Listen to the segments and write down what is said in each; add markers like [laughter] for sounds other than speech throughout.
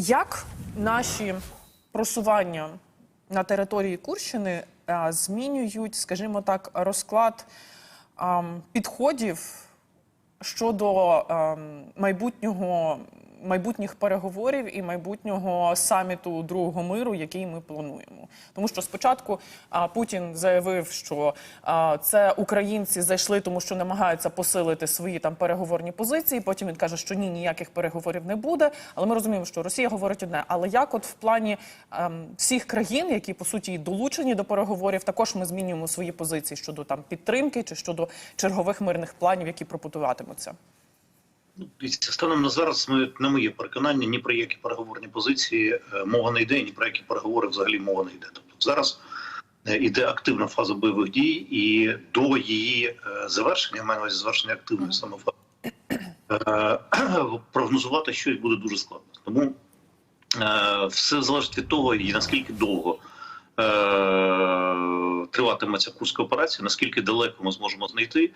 Як наші просування на території Курщини е, змінюють, скажімо так, розклад підходів щодо ем, майбутнього майбутніх переговорів і майбутнього саміту другого миру, який ми плануємо? Тому що спочатку Путін заявив, що це українці зайшли, тому що намагаються посилити свої там переговорні позиції. Потім він каже, що ні, ніяких переговорів не буде. Але ми розуміємо, що Росія говорить одне. Але як, от в плані ем, всіх країн, які по суті долучені до переговорів, також ми змінюємо свої позиції щодо там підтримки чи щодо чергових мирних планів, які пропонуватимуться. Станом на зараз ми на моє переконання ні про які переговорні позиції е, мова не йде, ні про які переговори взагалі мова не йде. Тобто зараз е, іде активна фаза бойових дій, і до її е, завершення, маю на увазі завершення активної саме фази, е, [clears throat] прогнозувати щось буде дуже складно. Тому е, все залежить від того, і наскільки довго. Триватиме ця курська операція, наскільки далеко ми зможемо знайти,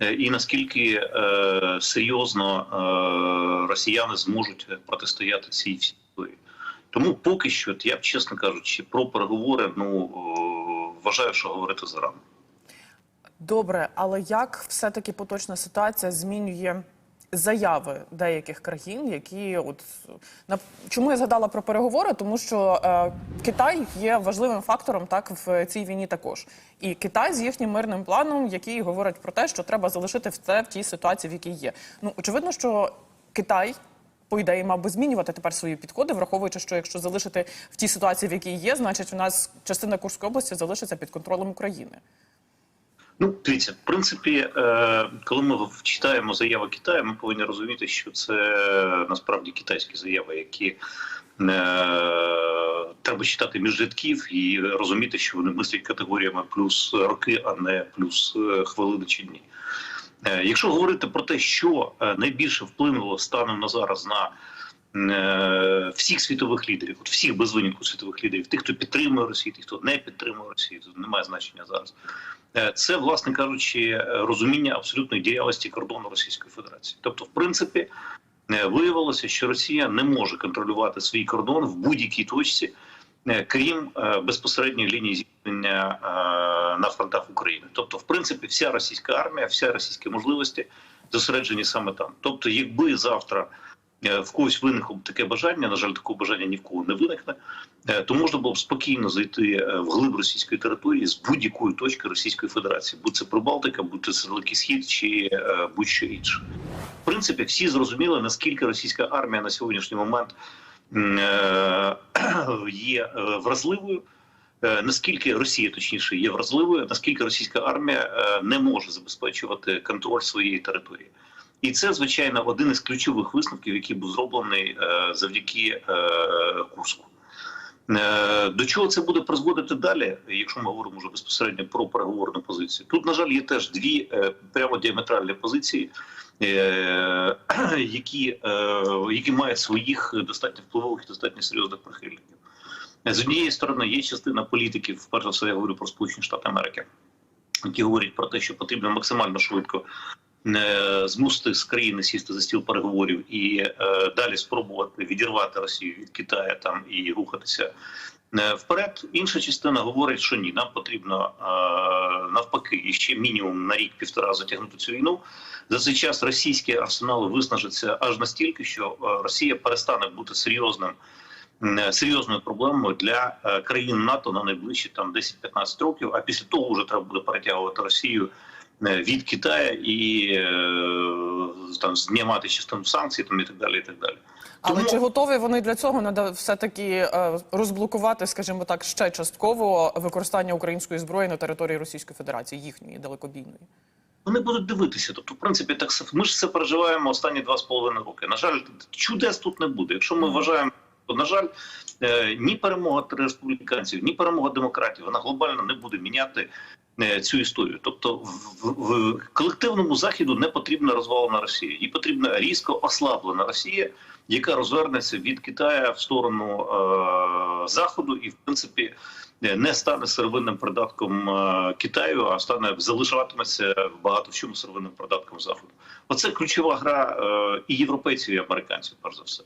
е, і наскільки е, серйозно е, росіяни зможуть протистояти цій історії. Тому поки що, я б чесно кажучи, про переговори ну вважаю, що говорити зарано. Добре, але як все-таки поточна ситуація змінює заяви деяких країн, які от на чому я згадала про переговори? Тому що е, Китай є важливим фактором так в цій війні також. І Китай з їхнім мирним планом, який говорить про те, що треба залишити все в тій ситуації, в якій є. Ну очевидно, що Китай. По ідеї, мав би змінювати тепер свої підходи, враховуючи, що якщо залишити в тій ситуації, в якій є, значить у нас частина Курської області залишиться під контролем України. Ну, дивіться, в принципі, е, коли ми читаємо заяви Китаю, ми повинні розуміти, що це насправді китайські заяви, які е, треба читати між рядків і розуміти, що вони мислять категоріями плюс роки, а не плюс е, хвилини чи дні. Е, Якщо говорити про те, що е, найбільше вплинуло станом на зараз на е, всіх світових лідерів, от всіх без винятку світових лідерів, тих, хто підтримує Росію, тих, хто не підтримує Росію, тут немає значення зараз. Е, Це, власне кажучи, е, розуміння абсолютної діяльності кордону Російської Федерації. Тобто, в принципі, е, виявилося, що Росія не може контролювати свій кордон в будь-якій точці, е, крім е, безпосередньої лінії зіткнення е, на фронтах України. Тобто, в принципі, вся російська армія, вся російські можливості зосереджені саме там. Тобто, якби завтра е, в когось виникло б таке бажання, на жаль, такого бажання ні в кого не виникне, е, то можна було б спокійно зайти е, в глиб російської території з будь-якої точки Російської Федерації, будь це Прибалтика, будь це Далекий Схід чи е, будь-що інше. В принципі, всі зрозуміли, наскільки російська армія на сьогоднішній момент е, [clears throat] є е, вразливою. е, Наскільки Росія точніше є вразливою, наскільки російська армія е, не може забезпечувати контроль своєї території, і це звичайно один із ключових висновків, який був зроблений е, завдяки е, Курску. Е, До чого це буде призводити далі, якщо ми говоримо вже безпосередньо про переговорну позицію? Тут, на жаль, є теж дві прямо діаметральні позиції, [clears throat] які, які мають своїх достатньо впливових і достатньо серйозних прихильників. З однієї сторони, є частина політиків, перш за все, я говорю про Сполучені Штати Америки, які говорять про те, що потрібно максимально швидко змусити з країни сісти за стіл переговорів і е, далі спробувати відірвати Росію від Китаю там і рухатися е, вперед. Інша частина говорить, що ні, нам потрібно е, навпаки і ще мінімум на рік-півтора затягнути цю війну. За цей час російські арсенали виснажаться аж настільки, що Росія перестане бути серйозним. Серйозною проблемою для країн НАТО на найближчі там 10-15 років. А після того вже треба буде перетягувати Росію від Китаю і е, там знімати частину санкцій, там і так далі. І так далі. Але Тому- чи готові вони для цього надо все-таки е, розблокувати, скажімо так, ще частково використання української зброї на території Російської Федерації, їхньої далекобійної? Вони будуть дивитися. Тобто, в принципі, так ми ж це переживаємо останні два з половиною роки. На жаль, чудес тут не буде. Якщо ми вважаємо, то на жаль, е, ні перемога республіканців, ні перемога демократів, вона глобально не буде міняти. Е, Цю історію, тобто в, в, колективному заходу не потрібна розвалена Росія, їй потрібна різко ослаблена Росія, яка розвернеться від Китаю в сторону е, заходу, і в принципі е, не стане сировинним придатком е, Китаю, а стане залишатиметься багато в чому сировинним придатком заходу. Оце ключова гра і європейців, і американців, перш за все.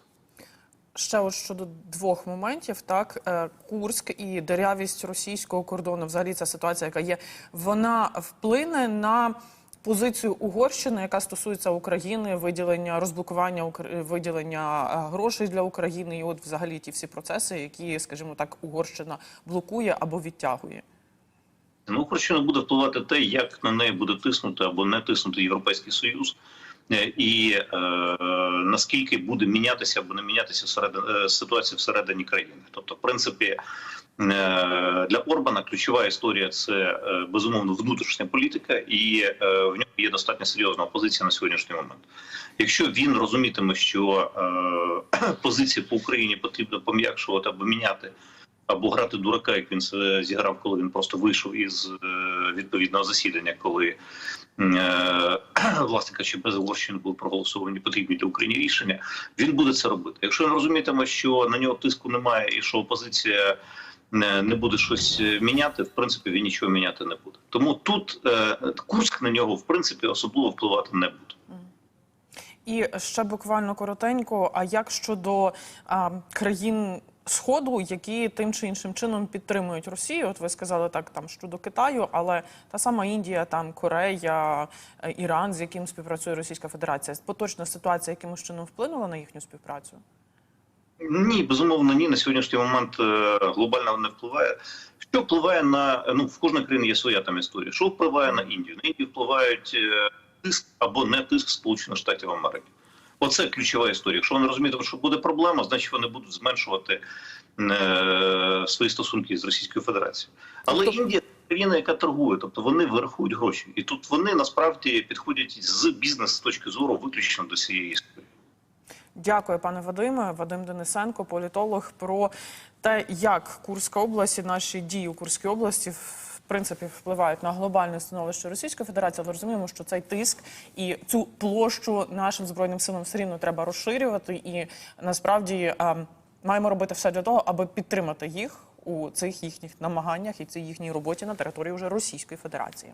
Ще от щодо двох моментів, так е, Курськ і дирявість російського кордону, взагалі ця ситуація, яка є, вона вплине на позицію Угорщини, яка стосується України, виділення розблокування виділення е, грошей для України, і от взагалі ті всі процеси, які, скажімо так, Угорщина блокує або відтягує. Ну, Угорщина буде впливати те, як на неї буде тиснути або не тиснути Європейський Союз, і е, наскільки буде мінятися або не мінятися всередин, е, ситуація всередині країни. Тобто, в принципі, е, для Орбана ключова історія це е, безумовно внутрішня політика, і е, в нього є достатньо серйозна опозиція на сьогоднішній момент. Якщо він розумітиме, що е, [clears throat] позиції по Україні потрібно пом'якшувати або міняти або грати дурака, як він зіграв, коли він просто вийшов із е, відповідного засідання, коли е, [clears throat] власне кажучи, без Угорщини були проголосовані потрібні для України рішення. Він буде це робити. Якщо він розумітиме, що на нього тиску немає, і що опозиція не, не буде щось міняти, в принципі, він нічого міняти не буде. Тому тут е, Курськ на нього в принципі особливо впливати не буде. І ще буквально коротенько. А як щодо а, країн Сходу, які тим чи іншим чином підтримують Росію? От ви сказали так, там щодо Китаю, але та сама Індія, там Корея, е, Іран, з яким співпрацює Російська Федерація, поточна ситуація якимось чином вплинула на їхню співпрацю? Ні, безумовно, ні. На сьогоднішній момент е, глобально не впливає. Що впливає на ну в кожній країні є своя там історія. Що впливає на Індію? На Індію впливають е, тиск або не тиск Сполучених Штатів Америки. Оце ключова історія. Якщо вони розуміють, що буде проблема, значить вони будуть зменшувати е, свої стосунки з Російською Федерацією. Але Тобто- Індія країна, яка торгує, тобто вони вирахують гроші, і тут вони насправді підходять з бізнес з точки зору виключно до цієї історії. Дякую, пане Вадиме. Вадим Денисенко, політолог, про те, як Курська область і наші дії у Курській області принципі впливають на глобальне становище Російської Федерації. Але розуміємо, що цей тиск і цю площу нашим збройним силам все рівно треба розширювати, і насправді маємо робити все для того, аби підтримати їх у цих їхніх намаганнях і цій їхній роботі на території вже Російської Федерації.